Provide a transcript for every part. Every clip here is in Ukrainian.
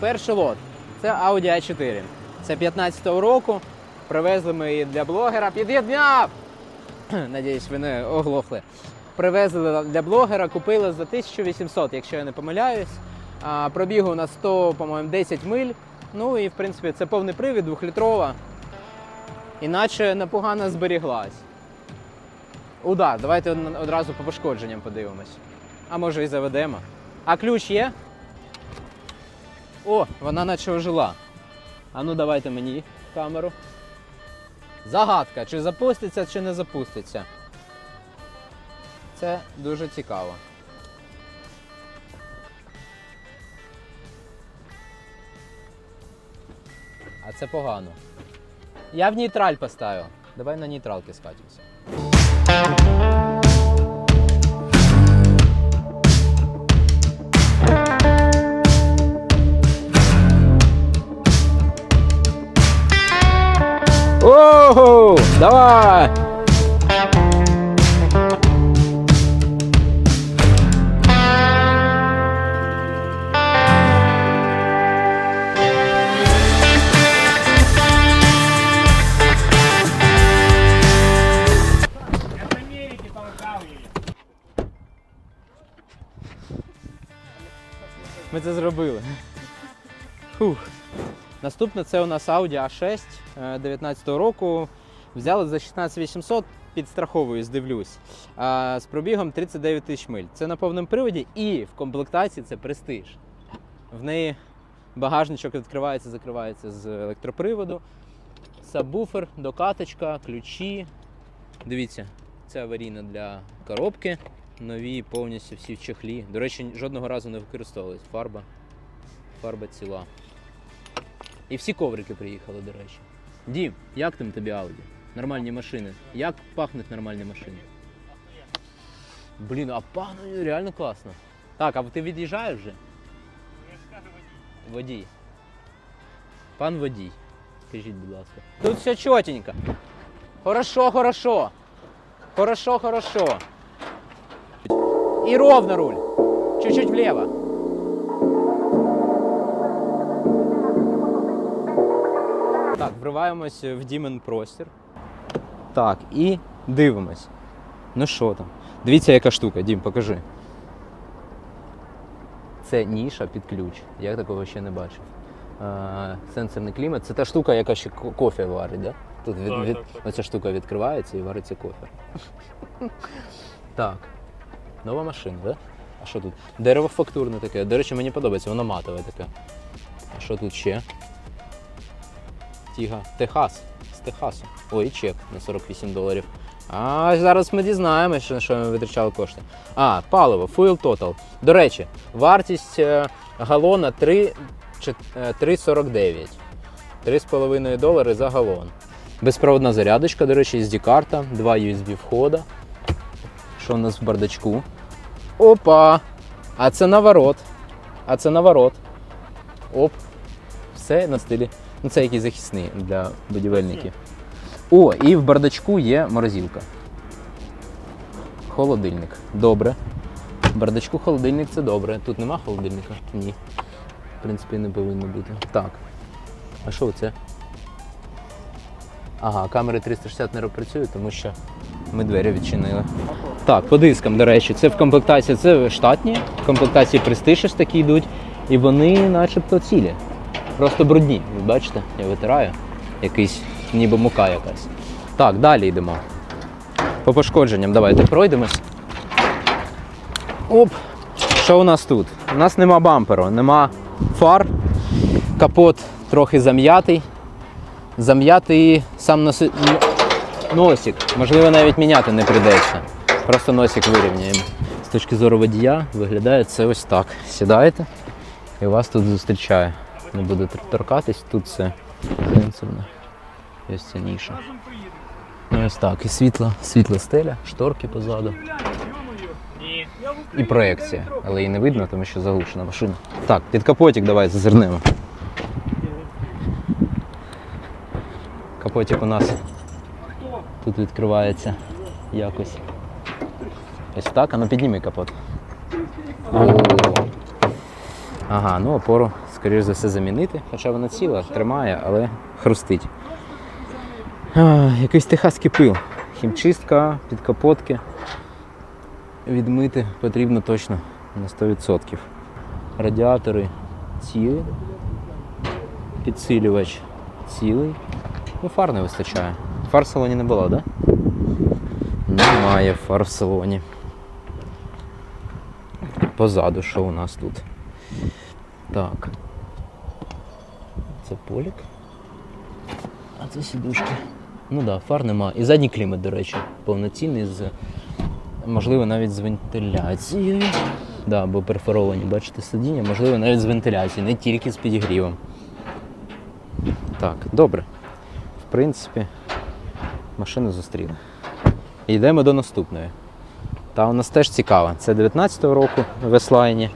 перший лот. Це Audi A4. Це 15-го року. Привезли ми її для блогера. Під'єдняв! Надіюсь, ви не оглохли. Привезли для блогера, купили за 1800, якщо я не помиляюсь. А, пробігу на 100, по-моєму, 10 миль. Ну і в принципі це повний привід, двохлітрова. Іначе непогано зберіглась. Удар, давайте одразу по пошкодженням подивимось. А може і заведемо. А ключ є? О, вона наче ожила. А ну давайте мені камеру. Загадка, чи запуститься, чи не запуститься. Це дуже цікаво. А це погано. Я в нейтраль поставив. Давай на нейтралки скатимося. Це зробили. Фух. Наступне це у нас Audi A6 е, 19 року. Взяли за 16800, підстраховую, здивлюсь. З пробігом 39 тисяч миль. Це на повному приводі і в комплектації це престиж. В неї багажничок відкривається, закривається з електроприводу. Сабвуфер, докаточка, ключі. Дивіться, це аварійно для коробки. Нові повністю всі в чехлі. До речі, жодного разу не використовувались. Фарба. Фарба ціла. І всі коврики приїхали, до речі. Дім, як там тобі Ауді? Нормальні машини. Як пахнуть нормальні машини? Блін, а пахнуть реально класно. Так, а ти від'їжджаєш вже? Водій. Пан водій. Скажіть, будь ласка. Тут все чотенько. Хорошо, хорошо. Хорошо, хорошо. И ровно руль. Чуть-чуть влево. Так, вриваємось в Дімен простір. Так, і дивимось. Ну що там? Дивіться, яка штука, Дім, покажи. Це ніша під ключ. Я такого ще не бачив. Е, сенсорний клімат. Це та штука, яка ще ко- кофе варить, да? Тут від, Так, від, так, так. оця штука відкривається і вариться кофе. Так. Нова машина, да? А що тут? Дерево фактурне таке. До речі, мені подобається, воно матове таке. А що тут ще? Тіга. Техас. З Техасу. Ой, і чек на 48 доларів. А зараз ми дізнаємося, на що ми витрачали кошти. А, паливо, Fuel Total. До речі, вартість е, галона 3, чи- е, 3,49. 3,5 долари за галон. Безпроводна зарядочка, до речі, SD-карта, два USB входа. Що у нас в бардачку? Опа! А це наворот. А це наворот. Оп. Все на стилі. Ну, це якісь захисні для будівельників. О, і в бардачку є морозилка. Холодильник. Добре. В бардачку холодильник це добре. Тут нема холодильника? Ні. В принципі, не повинно бути. Так. А що це? Ага, камери 360 не працюють, тому що ми двері відчинили. Так, по дискам, до речі, це в комплектації, це штатні, в комплектації престиж такі йдуть, і вони начебто цілі. Просто брудні. Ви бачите, я витираю. Якийсь, ніби мука якась. Так, далі йдемо. По пошкодженням давайте пройдемось. Оп! Що у нас тут? У нас нема бамперу, нема фар, капот трохи зам'ятий. Зам'ятий сам носи... носик. Можливо, навіть міняти не прийдеться. Просто носик вирівняємо. З точки зору водія виглядає це ось так. Сідаєте і вас тут зустрічає. Не буде торкатись, тут все сенсорно. Ось ця ніша. Ну ось так. І світла, світла стеля, шторки позаду. І проекція. Але її не видно, тому що заглушена машина. Так, під капотик давай зазирнемо. Капотик у нас тут відкривається якось. Ось так, а ну підніми капот. О. Ага, ну опору скоріш за все, замінити. Хоча вона ціла, тримає, але хрустить. А, якийсь техаський пил. Хімчистка, підкапотки. Відмити потрібно точно на 100%. Радіатори цілі. Підсилювач цілий. Ну, фар не вистачає. Фар в салоні не було, так? Да? Немає фар в салоні. Позаду, що у нас тут? Так. Це полік. А це сідушки. Ну так, да, фар нема. І задній клімат, до речі, повноцінний з. Можливо, навіть з вентиляцією. Да, бо перфоровані, бачите, сидіння, можливо, навіть з вентиляцією, не тільки з підігрівом. Так, добре. В принципі, машину зустріли. Йдемо до наступної. Та у нас теж цікава. Це 19-го року Веслайні,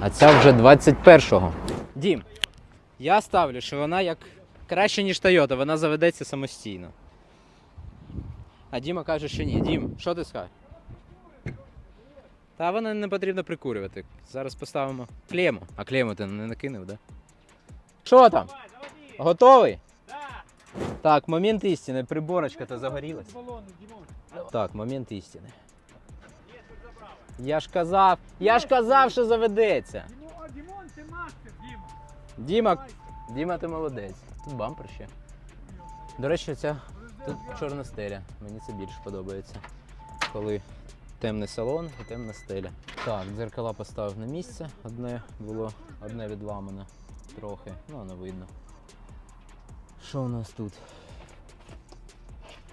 а ця вже 21-го. Дім, я ставлю, що вона як краще, ніж Toyota, вона заведеться самостійно. А Діма каже, що ні. Дім, що ти скажеш? Та вона не потрібно прикурювати. Зараз поставимо клему. А клему ти не накинув, да? Що там? Готовий? Так, момент істини. Приборочка то загорілась. Так, момент істини. Я ж казав, я ж казав, що заведеться. А, Димон, мастер, Дима. Діма, Діма, ти молодець. Тут бампер ще. До речі, ця тут чорна стеля. Мені це більше подобається. Коли темний салон і темна стеля. Так, дзеркала поставив на місце. Одне було, одне відламане трохи. Ну, воно видно. Що у нас тут?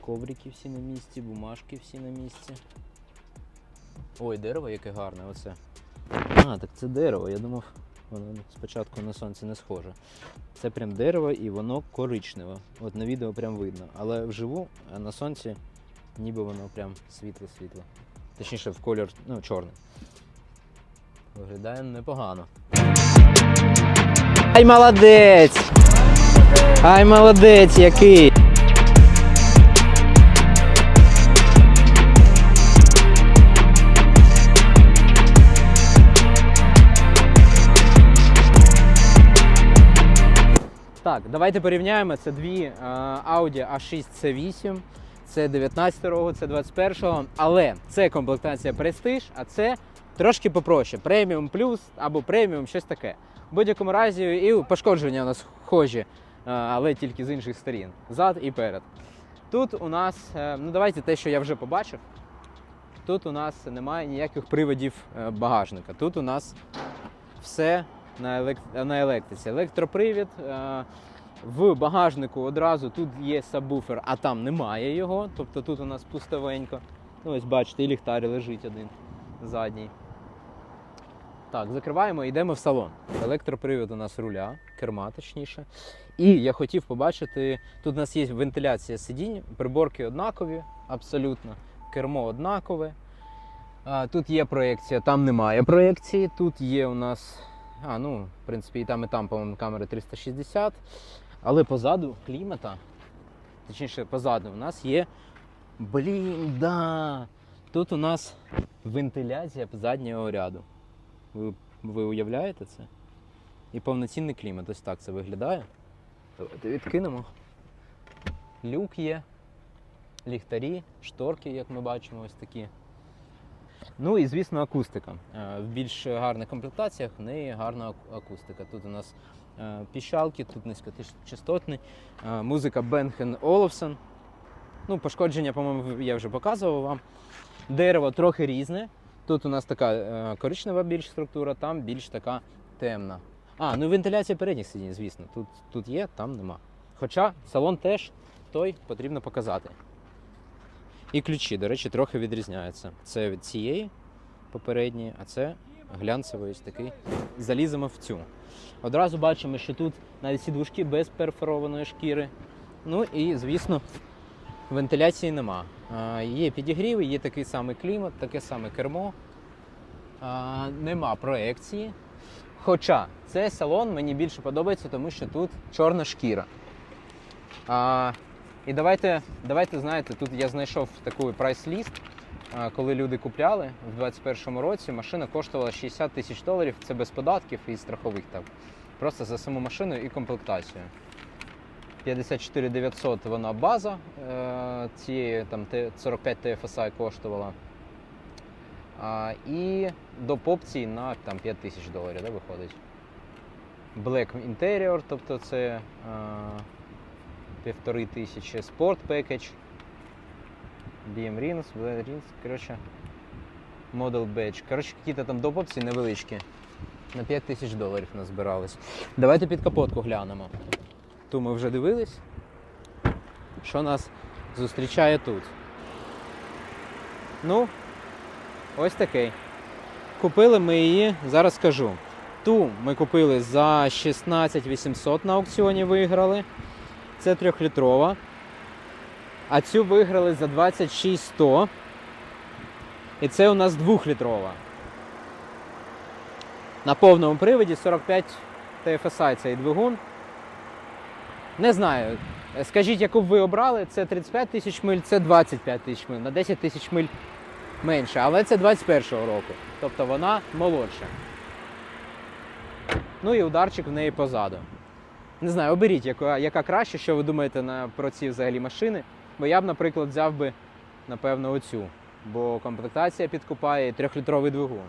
Коврики всі на місці, бумажки всі на місці. Ой, дерево яке гарне, оце. А, так це дерево. Я думав, воно спочатку на сонці не схоже. Це прям дерево і воно коричневе. От на відео прям видно. Але вживу на сонці ніби воно прям світло-світло. Точніше, в колір ну, чорний. Виглядає непогано. Ай, молодець! Ай, молодець який! Так, давайте порівняємо. Це дві е, Audi A6 C8. Це 19 року, це 21-го. Але це комплектація Prestige, а це трошки попроще. Преміум плюс або преміум, щось таке. В будь-якому разі, і пошкодження у нас схожі, але тільки з інших сторін. Зад і перед. Тут у нас, е, ну давайте те, що я вже побачив. Тут у нас немає ніяких приводів е, багажника. Тут у нас все на, елек- на електриці. Електропривід. е, В багажнику одразу тут є сабвуфер, а там немає його. Тобто тут у нас пустовенько. Ну, ось бачите, і ліхтар лежить один задній. Так, закриваємо йдемо в салон. Електропривід у нас руля, керма точніше. І я хотів побачити, тут у нас є вентиляція сидінь, приборки однакові, абсолютно. Кермо однакове. А, тут є проєкція, там немає проєкції. Тут є у нас. А, ну, в принципі, і там, і там, по-моєму, камери 360. Але позаду клімата, точніше, позаду у нас є. Блін, да! Тут у нас вентиляція заднього ряду. Ви, ви уявляєте це? І повноцінний клімат. Ось так це виглядає. Давайте відкинемо. Люк є, ліхтарі, шторки, як ми бачимо, ось такі. Ну і звісно, акустика. Е, В більш гарних комплектаціях в неї гарна акустика. Тут у нас е, піщалки, тут низькочастотний, е, музика Бенхен Оловсон. Ну, пошкодження, по-моєму, я вже показував вам. Дерево трохи різне. Тут у нас така е, коричнева більш структура, там більш така темна. А, ну вентиляція передніх сидінь, звісно. Тут, тут є, там нема. Хоча салон теж той потрібно показати. І ключі, до речі, трохи відрізняються. Це від цієї попередньої, а це глянцевий ось такий. Заліземо в цю. Одразу бачимо, що тут навіть сідушки без перфорованої шкіри. Ну і, звісно, вентиляції нема. Є підігріви, є такий самий клімат, таке саме кермо. Нема проекції. Хоча цей салон мені більше подобається, тому що тут чорна шкіра. І давайте, давайте знаєте, тут я знайшов такий прайс-ліст. Коли люди купляли в 2021 році, машина коштувала 60 тисяч доларів. Це без податків і страхових там Просто за саму машину і комплектацію. 54 900 вона база е, цієї там 45 TFSI коштувала. А, і доп. опцій на там, 5 тисяч доларів да, виходить. Black Interior, тобто це е, півтори тисячі Sport Package. BM Rings, Rings, коротше. Model Badge. Коротше, якісь там доп. опції невеличкі. На 5 тисяч доларів назбирались. Давайте під капотку глянемо. Ту ми вже дивились. Що нас зустрічає тут? Ну, ось такий. Купили ми її, зараз скажу. Ту ми купили за 16 800 на аукціоні виграли. Це трьохлітрова. А цю виграли за 26 100. І це у нас двохлітрова. На повному приводі 45 TFSI цей двигун. Не знаю. Е, Скажіть, яку б ви обрали, це 35 тисяч миль, це 25 тисяч миль, на 10 тисяч миль менше, але це 21-го року. Тобто вона молодша. Ну і ударчик в неї позаду. Не знаю, оберіть, яка, яка краще, що ви думаєте на, про ці взагалі машини. Бо я б, наприклад, взяв би, напевно, оцю. Бо комплектація підкупає трьохлітровий двигун.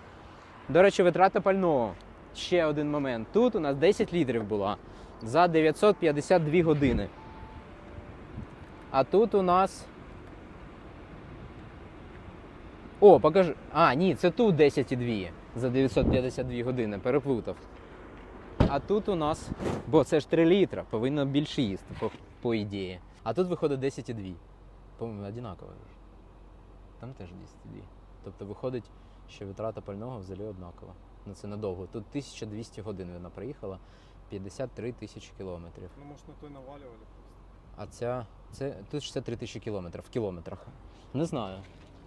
До речі, витрата пального. Ще один момент. Тут у нас 10 літрів була за 952 години. А тут у нас. О, покажи. А, ні, це тут 10,2 за 952 години, переплутав. А тут у нас. Бо це ж 3 літра, повинно більше їсти, по, по ідеї. А тут виходить 10,2. По-моєму, однаково. Там теж 10,2. Тобто виходить, що витрата пального взагалі однакова. Ну це надовго. Тут 1200 годин вона проїхала, 53 тисячі кілометрів. Ну, может, на той наваливали просто. А ця це тут 63 тисячі кілометрів в кілометрах. Не знаю.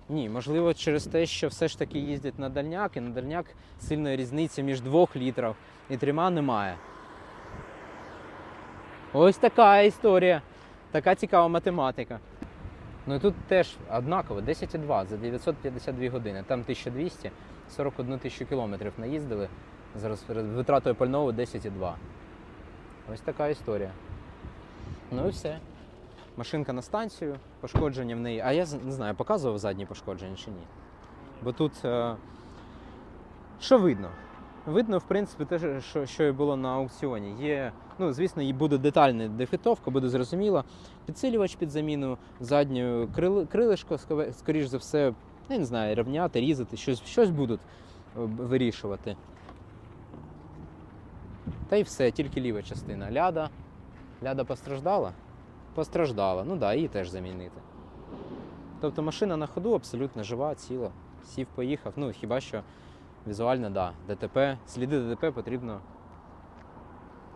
Ні, можливо, через те, що все ж таки їздять на дальняк, і на дальняк сильної різниці між 2 літрів і трьома немає. Ось така історія. Така цікава математика. Ну і тут теж однаково 10,2 за 952 години. Там 1200, 41 тисячу кілометрів наїздили. Зараз витратою пального 10,2. Ось така історія. Ну і все. Машинка на станцію, пошкодження в неї. А я не знаю, показував задні пошкодження чи ні. Бо тут. Е... Що видно? Видно, в принципі, те, що, що і було на аукціоні. Є, ну, звісно, і буде детальна дефектовка, буде зрозуміло. Підсилювач під заміну, задню крили, крилишко, скоріш за все, я не знаю, рівняти, різати, щось, щось будуть е, вирішувати. Та й все, тільки ліва частина. Ляда. Ляда постраждала? Постраждала. Ну да, її теж замінити. Тобто машина на ходу абсолютно жива, ціла. Сів, поїхав. Ну, хіба що візуально. Да. ДТП, сліди ДТП потрібно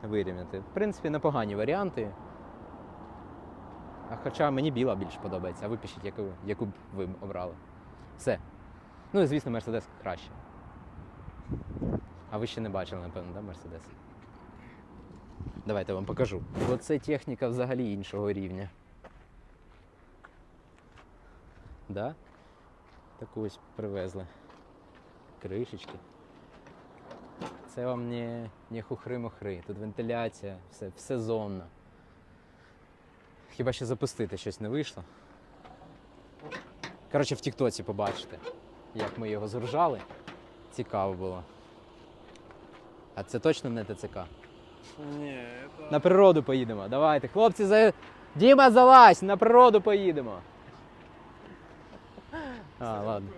вирівняти. В принципі, непогані варіанти. А хоча мені біла більш подобається, а ви пишіть, яку, яку б ви обрали. Все. Ну і звісно, Мерседес краще. А ви ще не бачили, напевно, да, Мерседес? Давайте вам покажу. Бо це техніка взагалі іншого рівня. Да? Таку ось привезли. Кришечки. Це вам не, не хухри-мухри. Тут вентиляція, все, все зонно. Хіба ще запустити щось не вийшло. Коротше, в Тіктоці побачите, як ми його зружали. Цікаво було. А це точно не ТЦК. Не, это... На природу поїдемо. Давайте, хлопці, за... Діма, залазь, на природу поїдемо. А, ладно.